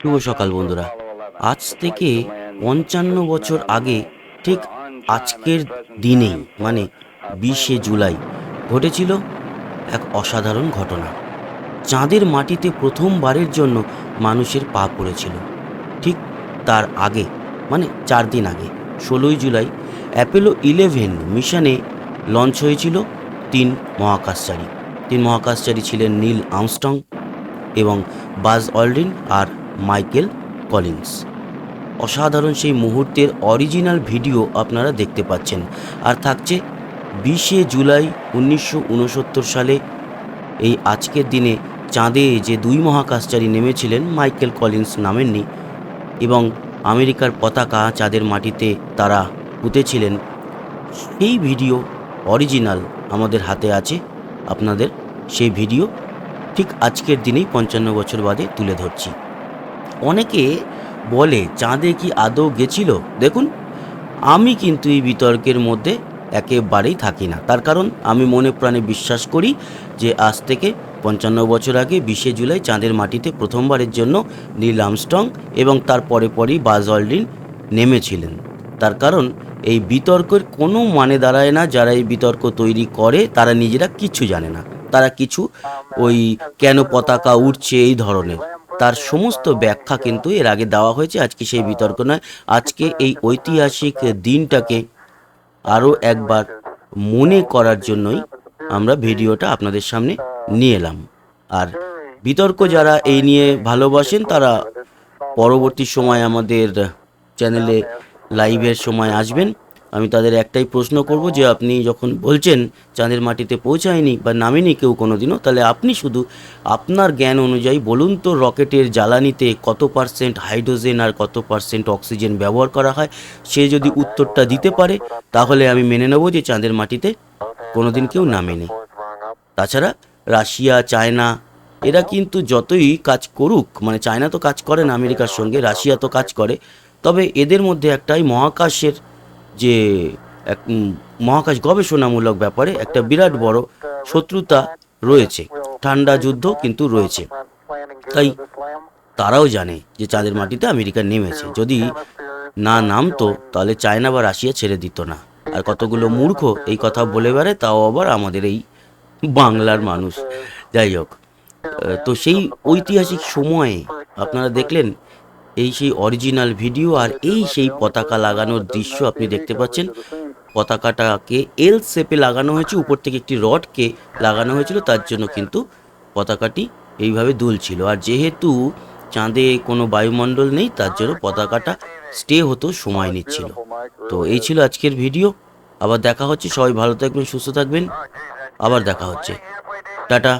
শুভ সকাল বন্ধুরা। আজ থেকে পঞ্চান্ন বছর আগে ঠিক আজকের দিনেই মানে বিশে জুলাই ঘটেছিল এক অসাধারণ ঘটনা। চাঁদের মাটিতে প্রথমবারের জন্য মানুষের পা পড়েছিল। ঠিক তার আগে মানে চার দিন আগে ষোলোই জুলাই অ্যাপেলো ইলেভেন মিশনে লঞ্চ হয়েছিল তিন মহাকাশচারী। তিন মহাকাশচারী ছিলেন নীল আর্মস্ট্রং এবং বাজ অল্ড্রিন আর মাইকেল কলিন্স। অসাধারণ সেই মুহূর্তের অরিজিনাল ভিডিও আপনারা দেখতে পাচ্ছেন। আর থাকছে বিশে জুলাই উনিশশো উনসত্তর সালে এই আজকের দিনে চাঁদে যে দুই মহাকাশচারী নেমেছিলেন মাইকেল কলিন্স নামেননি এবং আমেরিকার পতাকা চাঁদের মাটিতে তারা পুঁতেছিলেন, সেই ভিডিও অরিজিনাল আমাদের হাতে আছে। আপনাদের সেই ভিডিও ঠিক আজকের দিনেই পঞ্চান্ন বছর বাদে তুলে ধরছি। অনেকে বলে, চাঁদে কি আদৌ গেছিল? দেখুন, আমি কিন্তু এই বিতর্কের মধ্যে একেবারেই থাকি না। তার কারণ, আমি মনে প্রাণে বিশ্বাস করি যে আজ থেকে পঞ্চান্ন বছর আগে বিশে জুলাই চাঁদের মাটিতে প্রথমবারের জন্য নীল আমস্ট্রং এবং তার পরে পরেই বাজ অল্ড্রিন নেমেছিলেন। তার কারণ, এই বিতর্কের কোনো মানে দাঁড়ায় না। যারা এই বিতর্ক তৈরি করে, তারা নিজেরা কিছু জানে না। তারা কিছু ওই কেন পতাকা উঠছে এই ধরনের। তার সমস্ত ব্যাখ্যা কিন্তু এর আগে দেওয়া হয়েছে, আজকে সেই বিতর্ক নয় আজকে এই ঐতিহাসিক দিনটাকে আরও একবার মনে করার জন্যই আমরা ভিডিওটা আপনাদের সামনে নিয়ে এলাম। আর বিতর্ক যারা এই নিয়ে ভালোবাসেন, তারা পরবর্তী সময় আমাদের চ্যানেলে লাইভের সময় আসবেন। আমি তাদের একটাই প্রশ্ন করব যে আপনি যখন বলছেন চাঁদের মাটিতে পৌঁছায়নি বা নামেনি কেউ কোনো দিনও তাহলে আপনি শুধু আপনার জ্ঞান অনুযায়ী বলুন তো রকেটের জ্বালানিতে কত পার্সেন্ট হাইড্রোজেন আর কত পার্সেন্ট অক্সিজেন ব্যবহার করা হয়, সে যদি উত্তরটা দিতে পারে, তাহলে আমি মেনে নেব যে চাঁদের মাটিতে কোনোদিন কেউ নামেনি। তাছাড়া রাশিয়া, চায়না, এরা কিন্তু যতই কাজ করুক মানে চায়না তো কাজ করে না আমেরিকার সঙ্গে, রাশিয়া তো কাজ করে, তবে এদের মধ্যে একটাই মহাকাশের যে এক মহাকাশ গবেষণামূলক ব্যাপারে একটা বিরাট বড় শত্রুতা রয়েছে। ঠান্ডা যুদ্ধ কিন্তু রয়েছে। তাই তারাও জানে যে চাঁদের মাটিতে আমেরিকা নেমেছে। যদি না নামতো, তাহলে চায়না বা রাশিয়া ছেড়ে দিত না। আর কতগুলো মূর্খ এই কথা বলে বেড়ায়, তাও আবার আমাদের এই বাংলার মানুষ। যাই হোক তো সেই ঐতিহাসিক সময়ে আপনারা দেখলেন এই সেই অরিজিনাল ভিডিও আর এই সেই পতাকা লাগানোর দৃশ্য আপনি দেখতে পাচ্ছেন। পতাকাটাকে এল শেপে লাগানো হয়েছে, উপর থেকে একটি রডকে লাগানো হয়েছিল, তার জন্য কিন্তু পতাকাটি এইভাবে দুলছিল। আর যেহেতু চাঁদে কোনো বায়ুমণ্ডল নেই, তার জন্য পতাকাটা স্টে হতো, সময় নিচ্ছিল। তো এই ছিল আজকের ভিডিও আবার দেখা হচ্ছে, সবাই ভালো থাকবেন, সুস্থ থাকবেন। আবার দেখা হচ্ছে। টাটা।